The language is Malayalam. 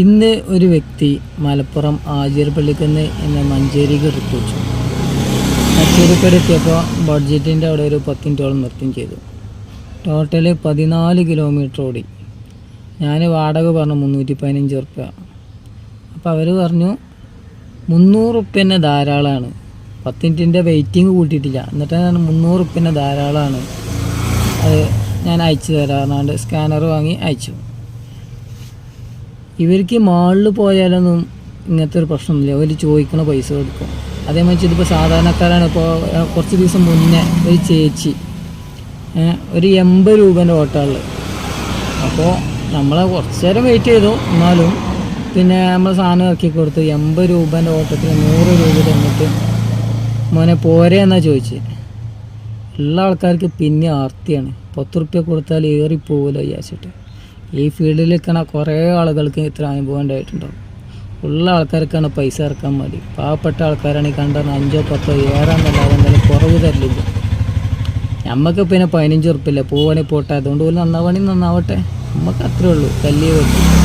ഇന്ന് ഒരു വ്യക്തി മലപ്പുറം ആജിർപള്ളിക്കുന്ന് എന്ന മഞ്ചേരിക്ക് റിപ്പോർട്ട് മഞ്ചേരിക്കടുത്തിയപ്പോൾ ബഡ്ജറ്റിന്റെ അവിടെ ഒരു പത്ത് നൃത്തം ചെയ്തു. ടോട്ടൽ പതിനാല് കിലോമീറ്റർ ഓടി. ഞാൻ വാടക പറഞ്ഞു മുന്നൂറ്റി പതിനഞ്ച് ഉറുപ്പ്യ. അപ്പോൾ അവർ പറഞ്ഞു മുന്നൂറ് ഉറുപ്പ്യന്നെ ധാരാളമാണ് പത്തിന്റെ വെയിറ്റിംഗ് കൂട്ടിയിട്ടില്ല. എന്നിട്ട് ഞാൻ മുന്നൂറ് ഉറുപ്പ്യന്നെ ധാരാളമാണ് അത് ഞാൻ അയച്ചു തരാം സ്കാനർ വാങ്ങി അയച്ചു. ഇവർക്ക് മാളിൽ പോയാലൊന്നും ഇങ്ങനത്തെ ഒരു പ്രശ്നമൊന്നുമില്ല. അവർ ചോദിക്കണ പൈസ കൊടുക്കും. അതേമാതിരി ഇതിപ്പോൾ സാധാരണക്കാരാണ് ഇപ്പോൾ കുറച്ച് ദിവസം മുന്നേ ഒരു ചേച്ചി ഒരു എൺപത് രൂപേന്റെ ഓട്ടമുള്ളത് അപ്പോൾ നമ്മൾ കുറച്ച് നേരം വെയിറ്റ് ചെയ്തു എന്നാലും പിന്നെ നമ്മൾ സാധനം ഇറക്കി കൊടുത്ത് എൺപത് രൂപേന്റെ ഓട്ടത്തിന് നൂറ് രൂപ തന്നിട്ട് മോനെ പോരെ എന്നാ ചോദിച്ചത് എല്ലാ ആൾക്കാർക്ക് പിന്നെ ആർത്തിയാണ്. പത്ത് റുപ്യ കൊടുത്താൽ ഏറിപ്പോവില്ല വിചാരിച്ചിട്ട്. ഈ ഫീൽഡിൽ നിൽക്കണ കുറേ ആളുകൾക്ക് ഇത്ര അനുഭവം ഉണ്ടായിട്ടുണ്ടാവും. ഉള്ള ആൾക്കാർക്കാണ് പൈസ ഇറക്കാൻ മതി പാവപ്പെട്ട ആൾക്കാരാണ് ഈ കണ്ടത് അഞ്ചോ പത്തോ ഏറാന്നല്ലാതെ എന്തായാലും കുറവ് തരില്ല. നമുക്ക് പിന്നെ പതിനഞ്ച് ഉറുപ്പില്ല. പൂവണി പോട്ടെ. അതുകൊണ്ട് പോലും നന്നാവണി നന്നാവട്ടെ. നമുക്ക് അത്രേ ഉള്ളൂ. പറ്റും.